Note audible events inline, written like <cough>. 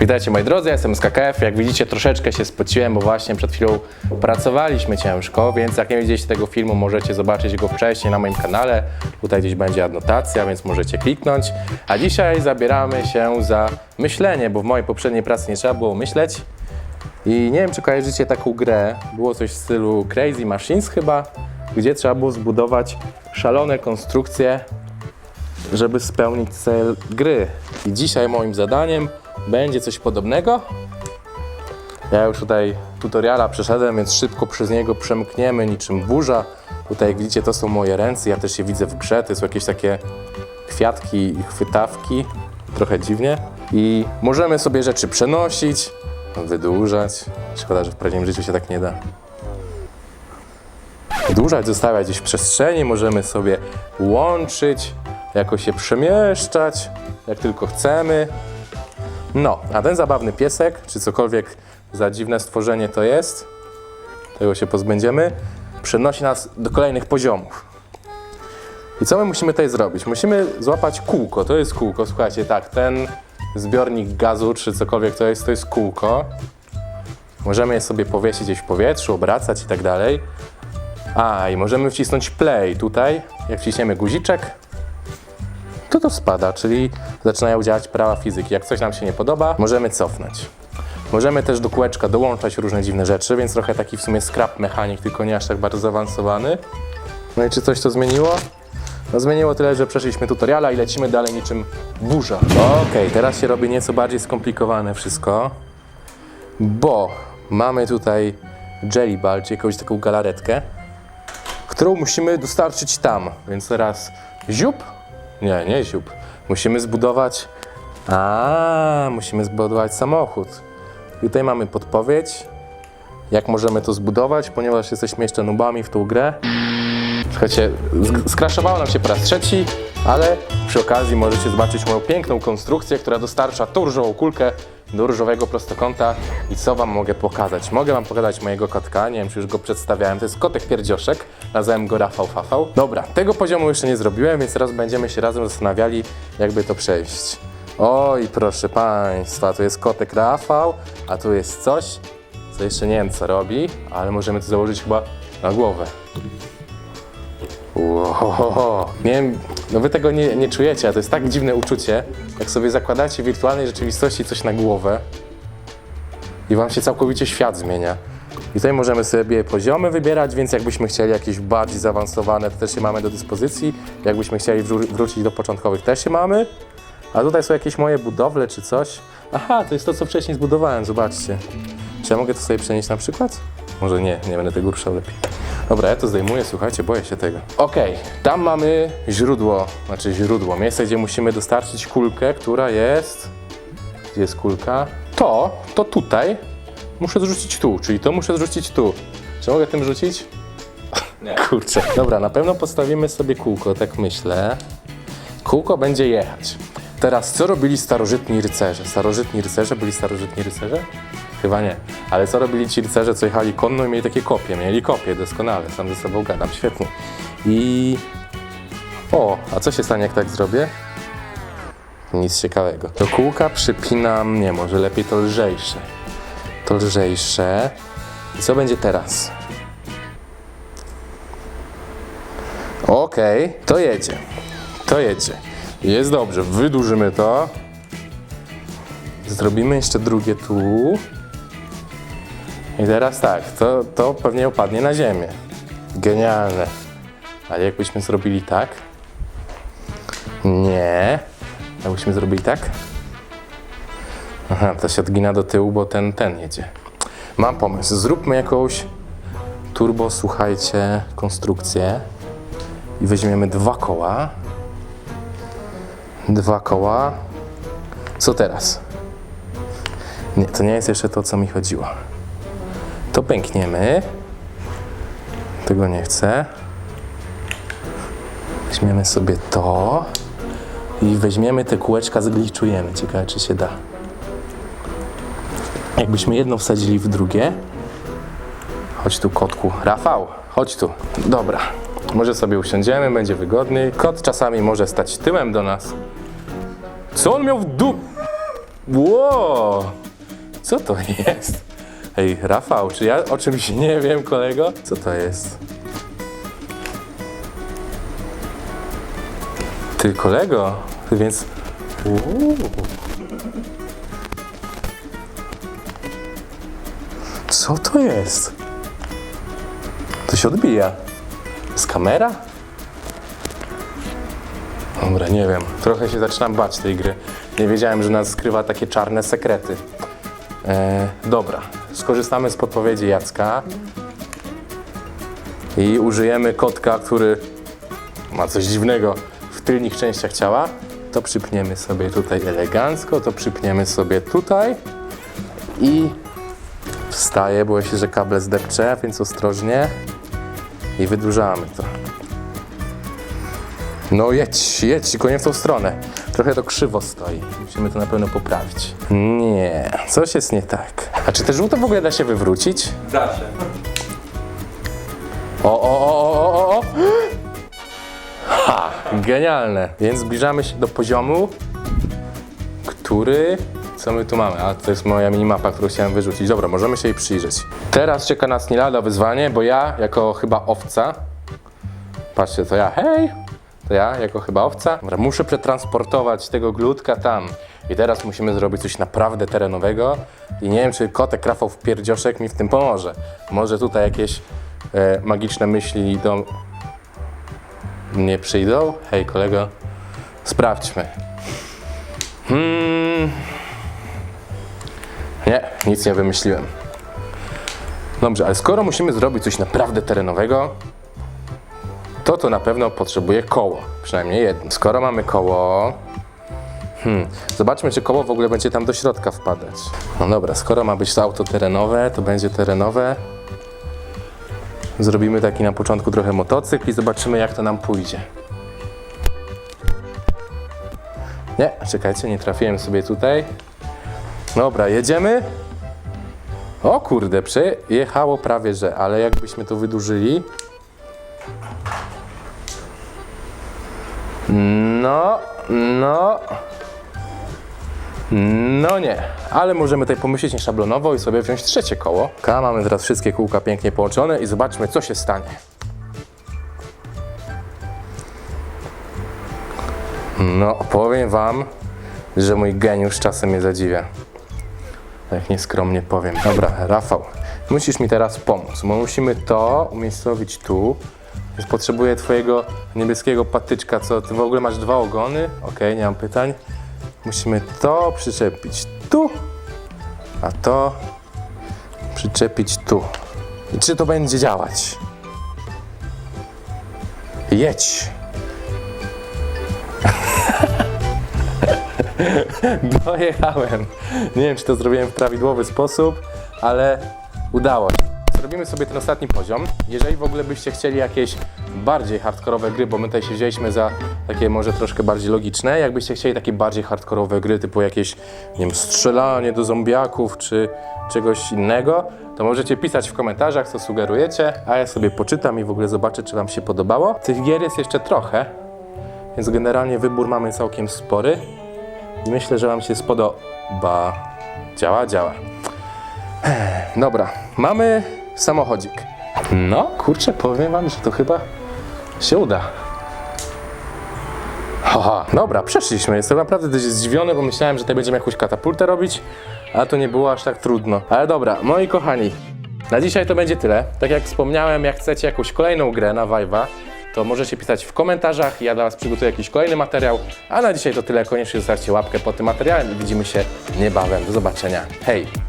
Witajcie moi drodzy, ja jestem z KKF. Jak widzicie troszeczkę się spociłem, bo właśnie przed chwilą pracowaliśmy ciężko, więc jak nie widzieliście tego filmu, możecie zobaczyć go wcześniej na moim kanale. Tutaj gdzieś będzie adnotacja, więc możecie kliknąć. A dzisiaj zabieramy się za myślenie, bo w mojej poprzedniej pracy nie trzeba było myśleć. I nie wiem, czy kojarzycie taką grę, było coś w stylu Crazy Machines chyba, gdzie trzeba było zbudować szalone konstrukcje żeby spełnić cel gry. I dzisiaj moim zadaniem będzie coś podobnego. Ja już tutaj tutoriala przeszedłem, więc szybko przez niego przemkniemy niczym burza. Tutaj jak widzicie to są moje ręce, ja też je widzę w grze, to są jakieś takie kwiatki i chwytawki, trochę dziwnie. I możemy sobie rzeczy przenosić, wydłużać. Szkoda, że w prawdziwym życiu się tak nie da wydłużać, zostawiać gdzieś w przestrzeni, możemy sobie łączyć, jakoś się przemieszczać, jak tylko chcemy. No, a ten zabawny piesek, czy cokolwiek za dziwne stworzenie to jest, tego się pozbędziemy, przenosi nas do kolejnych poziomów. I co my musimy tutaj zrobić? Musimy złapać kółko, to jest kółko, słuchajcie, tak, ten zbiornik gazu, czy cokolwiek to jest, to jest kółko. Możemy je sobie powiesić gdzieś w powietrzu, obracać i tak dalej. A, i możemy wcisnąć play tutaj. Jak wciśniemy guziczek, to to spada, czyli zaczynają działać prawa fizyki. Jak coś nam się nie podoba, możemy cofnąć. Możemy też do kółeczka dołączać różne dziwne rzeczy, więc trochę taki w sumie scrap mechanik, tylko nie aż tak bardzo zaawansowany. No i czy coś to zmieniło? No zmieniło tyle, że przeszliśmy tutoriala i lecimy dalej niczym burza. Okej, teraz się robi nieco bardziej skomplikowane wszystko, bo mamy tutaj jelly ball, czyli jakąś taką galaretkę, którą musimy dostarczyć tam. Więc teraz ziup? Nie, nie ziup. Musimy zbudować. A, musimy zbudować samochód. I tutaj mamy podpowiedź, jak możemy to zbudować, ponieważ jesteśmy jeszcze nubami w tą grę. Słuchajcie, sk- skraszowało nam się po raz trzeci, ale przy okazji możecie zobaczyć moją piękną konstrukcję, która dostarcza tą kulkę do różowego prostokąta. I co wam mogę pokazać? Mogę wam pokazać mojego kotka, nie wiem czy już go przedstawiałem, to jest kotek pierdzioszek, nazwałem go Rafał Fafał. Dobra, tego poziomu jeszcze nie zrobiłem, więc teraz będziemy się razem zastanawiali, jakby to przejść. Oj, proszę Państwa, tu jest kotek Rafał, a tu jest coś, co jeszcze nie wiem co robi, ale możemy to założyć chyba na głowę. Wow. Nie wiem, no wy tego nie, nie czujecie, a to jest tak dziwne uczucie, jak sobie zakładacie w wirtualnej rzeczywistości coś na głowę i wam się całkowicie świat zmienia. I tutaj możemy sobie poziomy wybierać, więc jakbyśmy chcieli jakieś bardziej zaawansowane, to też je mamy do dyspozycji. Jakbyśmy chcieli wró- wrócić do początkowych, też je mamy. A tutaj są jakieś moje budowle czy coś. Aha, to jest to, co wcześniej zbudowałem, zobaczcie. Czy ja mogę to sobie przenieść na przykład? Może nie, nie będę tego ruszał lepiej. Dobra, ja to zdejmuję, słuchajcie, boję się tego. Okej, tam mamy źródło, znaczy źródło, miejsce, gdzie musimy dostarczyć kulkę, która jest... Gdzie jest kulka? To, to tutaj muszę zrzucić tu, czyli to muszę zrzucić tu. Czy mogę tym rzucić? Nie. <laughs> Kurczę. Dobra, na pewno postawimy sobie kółko, tak myślę. Kółko będzie jechać. Teraz, co robili starożytni rycerze? Starożytni rycerze byli starożytni rycerze? Chyba nie. Ale co robili ci rycerze, co jechali konno i mieli takie kopie? Mieli kopie, doskonale, sam ze sobą gadam, świetnie. I... O, a co się stanie, jak tak zrobię? Nic ciekawego. Do kółka przypinam, nie, może lepiej to lżejsze. To lżejsze. I co będzie teraz? Okej, to jedzie. To jedzie. Jest dobrze, wydłużymy to. Zrobimy jeszcze drugie tu. I teraz tak, to, to pewnie opadnie na ziemię. Genialne. Ale jakbyśmy zrobili tak? Nie. Jakbyśmy zrobili tak? Aha, to się odgina do tyłu, bo ten, ten jedzie. Mam pomysł. Zróbmy jakąś turbo, słuchajcie, konstrukcję. I weźmiemy dwa koła. Dwa koła. Co teraz? Nie, to nie jest jeszcze to, co mi chodziło. To pękniemy. Tego nie chcę. Weźmiemy sobie to. I weźmiemy te kółeczka, zgliczujemy. Ciekawe, czy się da. Jakbyśmy jedno wsadzili w drugie. Chodź tu, kotku. Rafał, chodź tu. Dobra. Może sobie usiądziemy, będzie wygodniej. Kot czasami może stać tyłem do nas. Co on miał w dół? Wow! Co to jest? Ej, Rafał, czy ja o czymś nie wiem, kolego? Co to jest? Ty, kolego, więc... Uuu. Co to jest? To się odbija. Z kamera? Dobra, nie wiem. Trochę się zaczynam bać tej gry. Nie wiedziałem, że nas skrywa takie czarne sekrety. E, dobra, skorzystamy z podpowiedzi Jacka i użyjemy kotka, który ma coś dziwnego w tylnych częściach ciała. To przypniemy sobie tutaj elegancko, to przypniemy sobie tutaj i wstaje, bo się, że kable zdepcze, więc ostrożnie i wydłużamy to. No jedź, jedź, tylko nie w tą stronę. Trochę to krzywo stoi. Musimy to na pewno poprawić. Nie, coś jest nie tak. A czy te żółte w ogóle da się wywrócić? Da się. O, o, o, o, o, o! Ha, genialne. Więc zbliżamy się do poziomu, który... Co my tu mamy? A to jest moja minimapa, którą chciałem wyrzucić. Dobra, możemy się jej przyjrzeć. Teraz czeka nas nie lada wyzwanie, bo ja, jako chyba owca... Patrzcie, to ja, hej! To ja, jako chyba owca, muszę przetransportować tego glutka tam. I teraz musimy zrobić coś naprawdę terenowego. I nie wiem, czy kotek Rafał w pierdzioszek mi w tym pomoże. Może tutaj jakieś e, magiczne myśli do mnie przyjdą? Hej, kolego, sprawdźmy. Hmm. Nie, nic nie wymyśliłem. Dobrze, ale skoro musimy zrobić coś naprawdę terenowego, to to na pewno potrzebuje koło. Przynajmniej jedno. Skoro mamy koło. Hmm, zobaczmy, czy koło w ogóle będzie tam do środka wpadać. No dobra, skoro ma być to auto terenowe, to będzie terenowe. Zrobimy taki na początku trochę motocykl i zobaczymy, jak to nam pójdzie. Nie, czekajcie, nie trafiłem sobie tutaj. Dobra, jedziemy. O kurde, przejechało prawie że, ale jakbyśmy to wydłużyli. No, no. No nie, ale możemy tutaj pomyśleć nieszablonowo i sobie wziąć trzecie koło. K, mamy teraz wszystkie kółka pięknie połączone i zobaczmy, co się stanie. No, powiem wam, że mój geniusz czasem mnie zadziwia. Tak nieskromnie powiem. Dobra, Rafał, musisz mi teraz pomóc, bo musimy to umiejscowić tu. Więc potrzebuję twojego niebieskiego patyczka, co ty w ogóle masz dwa ogony. Okej, nie mam pytań. Musimy to przyczepić tu, a to przyczepić tu. I czy to będzie działać? Jedź! <laughs> Dojechałem. Nie wiem, czy to zrobiłem w prawidłowy sposób, ale udało się. Zrobimy sobie ten ostatni poziom. Jeżeli w ogóle byście chcieli jakieś bardziej hardkorowe gry, bo my tutaj się wzięliśmy za takie może troszkę bardziej logiczne, jakbyście chcieli takie bardziej hardkorowe gry, typu jakieś, nie wiem, strzelanie do zombiaków, czy czegoś innego, to możecie pisać w komentarzach, co sugerujecie, a ja sobie poczytam i w ogóle zobaczę, czy wam się podobało. Tych gier jest jeszcze trochę, więc generalnie wybór mamy całkiem spory i myślę, że wam się spodoba. Działa, działa. Dobra, mamy samochodzik. No, kurczę, powiem wam, że to chyba się uda. Haha, dobra, przeszliśmy. Jestem naprawdę dość zdziwiony, bo myślałem, że tutaj będziemy jakąś katapultę robić, a to nie było aż tak trudno. Ale dobra, moi kochani, na dzisiaj to będzie tyle. Tak jak wspomniałem, jak chcecie jakąś kolejną grę na Vive'a, to możecie pisać w komentarzach. Ja dla Was przygotuję jakiś kolejny materiał. A na dzisiaj to tyle. Koniecznie zostawcie łapkę pod tym materiałem i widzimy się niebawem. Do zobaczenia. Hej!